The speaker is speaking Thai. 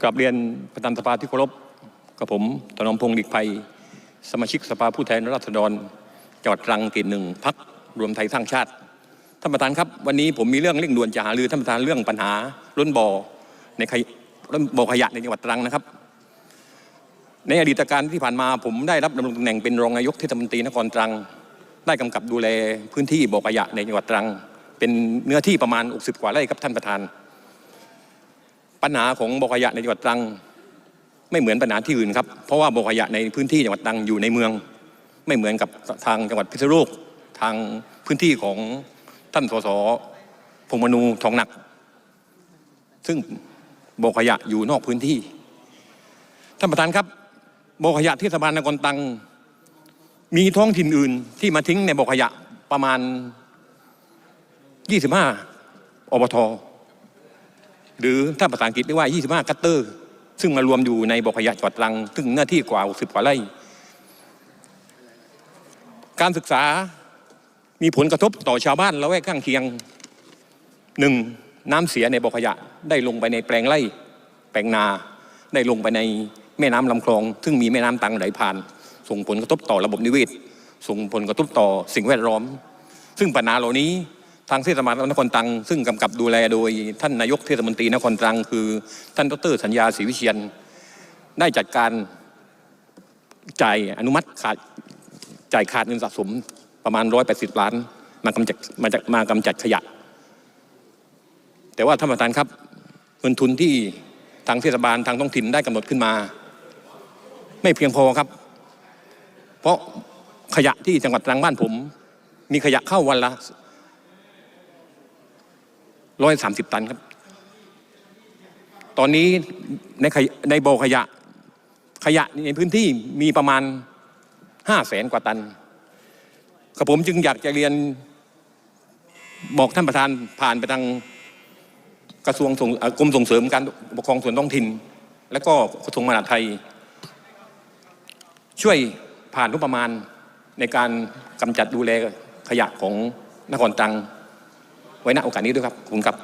กลับเรียนประธานสภาที่เคารพกับผมถนอมพงษ์ดิกภัย สมาชิกสภาผู้แทนราษฎรจังหวัดตรังเขตหนึ่งพักรวมไทยสร้างชาติท่านประธานครับ วันนี้ผมมีเรื่องเร่งด่วนจะหารือท่านประธานเรื่องปัญหาล้นบ่อในขยล้นบ่อขยะในจังหวัดตรังนะครับ ในอดีตการที่ผ่านมาผมได้รับดำรงตำแหน่งเป็นรองนายกเทศมนตรีนครตรัง ได้กำกับดูแลพื้นที่บ่อขยะในจังหวัดตรัง เป็นเนื้อที่ประมาณ 60 กว่าไร่ครับท่านประธาน ปัญหาของบ่อขยะในจังหวัดตรัง ไม่เหมือนปัญหาที่อื่นครับ เพราะว่าบ่อขยะในพื้นที่จังหวัดตรังอยู่ในเมือง ไม่เหมือนกับทางจังหวัดพิษณุโลกทางพื้นที่ของท่านสสพงมนูทองหนัก ซึ่งบ่อขยะอยู่นอกพื้นที่ ท่านประธานครับบ่อขยะที่สะพานนครตรัง มีท้องถิ่นอื่นที่มาทิ้งในบ่อขยะประมาณ 25อบท หรือถ้าภาษาอังกฤษเรียกว่า 25กัตเตอร์ ซึ่งมารวมอยู่ในบ่อขยะจังหวัดตรัง ซึ่งเนื้อที่กว่า 60 กว่าไร่ การศึกษามีผลกระทบต่อชาวบ้านละแวกข้างเคียงหนึ่งน้ำเสียในบ่อขยะได้ลงไปในแปลงไร่ แปลงนาได้ลงไปในแม่น้ำลำคลอง ซึ่งมีแม่น้ำตังไหลผ่าน ส่งผลกระทบต่อระบบนิเวศ ส่งผลกระทบต่อสิ่งแวดล้อม ซึ่งปัญหาเหล่านี้ ทางเทศบาลนครตรัง ซึ่งกำกับดูแลโดยท่านนายกเทศมนตรีนครตรัง คือ ท่านดรสัญญาศรีวิเชียน ได้จัดการจ่ายอนุมัติขาดจ่ายขาดเงินสะสมประมาณ 180 ล้าน มากำจัดมาจากมากำจัดขยะ แต่ว่าท่านประธานครับเงินทุนที่ทางเทศบาลทางท้องถิ่นได้กำหนดขึ้นมา ไม่เพียงพอครับ เพราะขยะที่จังหวัดตรังบ้านผม มีขยะเข้าวันละ ร้อยสามสิบตันครับ ตอนนี้ในในบ่อขยะ ขยะในพื้นที่มีประมาณห้าแสนกว่าตันกับผมจึงอยากจะเรียนบอกท่านประธานผ่านไปทางกระทรวงกรมส่งเสริมการปกครองส่วนท้องถิ่น และก็กระทรวงมหาดไทย ช่วยผ่านงบประมาณในการกำจัดดูแลขยะของนครตรัง ไว้ณโอกาสนี้ด้วยครับขอบคุณครับ